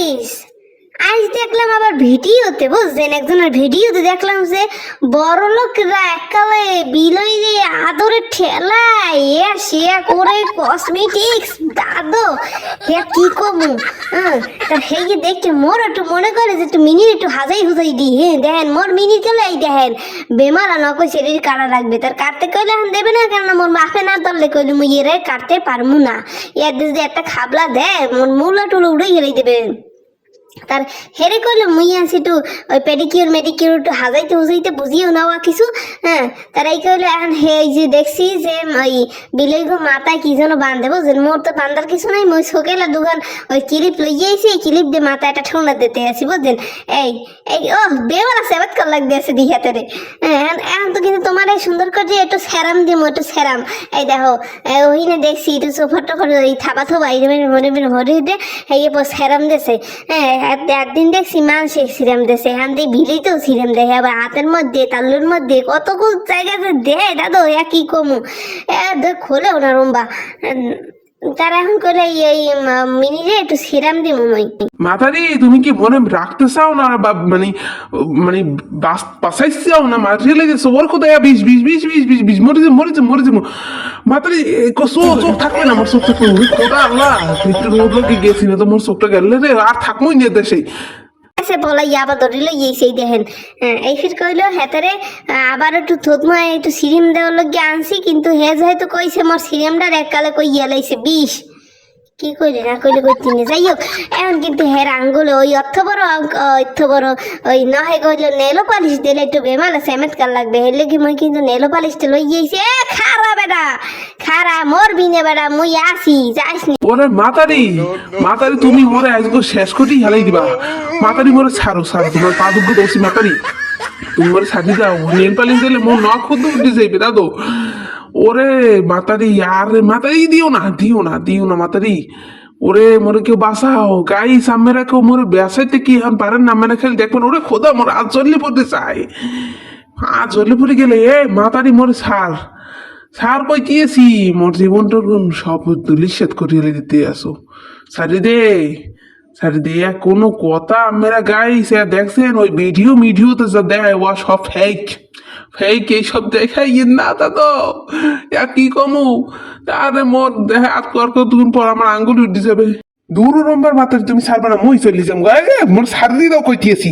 Guys আজ দেখলাম আবার ভিডিওতে, বুঝছেন? একজনের ভিডিওতে দেখলাম যে বড় লোকরা একালে বিলই রে আদরে ঠেলায়, এ সে করে কসমেটিক্স দাদো, হে কি কমু? হ্যাঁ তা হে দেখতে মোর একটু মনে করে যে একটু মিনির একটু হাজাই হুজাই দি হ্যাঁ দেখেন, মোর মিনি চলে এই দেখেন, বেমার নকই শরীর কাটা রাখবে, তার কাটতে কইলে এখন দেবে না কেন মোর মাফে না ধরলে কইলে মুই এরে কাটতে পারমু না। এর যদি একটা খাবলা দেয় মোর মূলা টুলো উড়ে গেলেই দেবে। তার হেরে কইলো মুই আছি একটু ওই পেডিকিউর মেডিকিউর হাজাইতে হুজাইতে বুঝিও নেওয়া কিছু। হ্যাঁ তার এই কইলো, এখন হে এই যে দেখছি যে ওই বিলের গো মাথায় কি যেন বান্ধে বুঝলেন মোর তো বান্ধার কিছু নাই, মুই সকেলা দুগান ওই ক্লিপ লইয়ে আইছি, এই ক্লিপ দিয়ে মাথায় একটা ঠোঁড়া দিতে আছি বুঝলেন এই এই, ও বেমার এবার কল লাগতে আছে দিহাতে রে। হ্যাঁ এখন তো কিন্তু তোমার এই সুন্দর করে একটু স্যারাম দিমু একটু স্যারাম এই দেখো ওইনে দেখছি, একটু সোফার টোফার এই থাবা থোবা এই মনে মনে হরে দে এই পর স্যারাম দেছে। হ্যাঁ একদিন দেখছি মানুষের সিরাম দেছে এখান দিয়ে ভিলেতেও সিরাম দেখে আবার হাতের মধ্যে, তালুর মধ্যে কতগুলো জায়গাতে দেয় দাদা, এ কি কমু? এ খোলেও না রম্বা। তারা এখন করে এই- মিনিটে একটু সিরাম দিব মই মাতারি, তুমি কি মনে রাখতে চাও না মানে মানে বাস বাসাই চাও না? মারিয়ে লেগে সবর কোথায়? বিষ বিষ বিষ বিষ বিষ বিষ, মরে মরেছে মরে যাব, মরে মাতারি চোখ থাকবে না, মোর চোখ থাকবে খোদা আল্লাহ, মৃত্যুর মধ্যে গেছি না তো মোর চোখটা গেলে রে, আর থাকবোই না দেশে সে বলাই আবার ধরিল এই সেই দেখেন। হ্যাঁ, এই ফির কইল হেতারে আবার একটু থতমা একটু সিরিম দেওয়ার লগে আনছি কিন্তু হে যেহেতু কইছে মোর সিরিমটার এককালে কই লাইছে বিষ। কি কইলি, না কইলে কই তিনি যাই হোক এখন কিন্তু হের আঙ্গুলে, ওই অর্থ বড় অর্থ বড়, ওই নহে কইলো, নেলো পালিশ দিলে একটু বেমার সেমেতকার লাগবে। হেলে কি মই কিন্তু নেলো পালিশটা লই গিয়েছি। এ খারা বেটা, খারা মোর বিনে বেটা, মুই আসি, যাইস নি। ওরে মাতারি মাতারি, তুমি মোরে আজকে শেষ করেই হেলাই দিবা। মাতারি মোরে ছাড়ো ছাড়ো, তোমার পা দুগ্গ দোষী মাতারি। তুমি মোরে ছাড়ি দাও, নেল পালিশ দিলে মোর নখ খুদ উঠে যাইবে, দাদু। ওরে মাতারি, আর মাতারি, দিও না দিও না দিও না মাতারি। ওরে মোরে কেউ বাঁচাও। গাই সামনে রাখো মোরে বেসাইতে কি এখন পারেন না? মানে খেলে দেখবেন ওরে খোদা, মোর আজ চললে পড়তে চাই। আজ চললে পড়ে গেলে, এ মাতারি মোরে ছাড় সার কই দিয়েছি? মোর জীবনটা সব দুলিশ্বাত করিয়ে দিতে আসো। সারি দে। সারি দেয়া কোনো কথা আমরা গাই, স্যার, দেখছেন? ওই ভিডিও মিডিও তো যা দেয়, ওয়া সব ফেক ফেক এইসব দেখাই না, দাদা। ইয়া কি কমু? আরে মোর দেখা আর কর দুদিন পর আমার আঙ্গুল উঠে যাবে। দূর নম্বর মাত্র তুমি ছাড়বে না, মই চলে যাম। গায়ে মোর ছাড় দিয়ে দাও কই দিয়েছি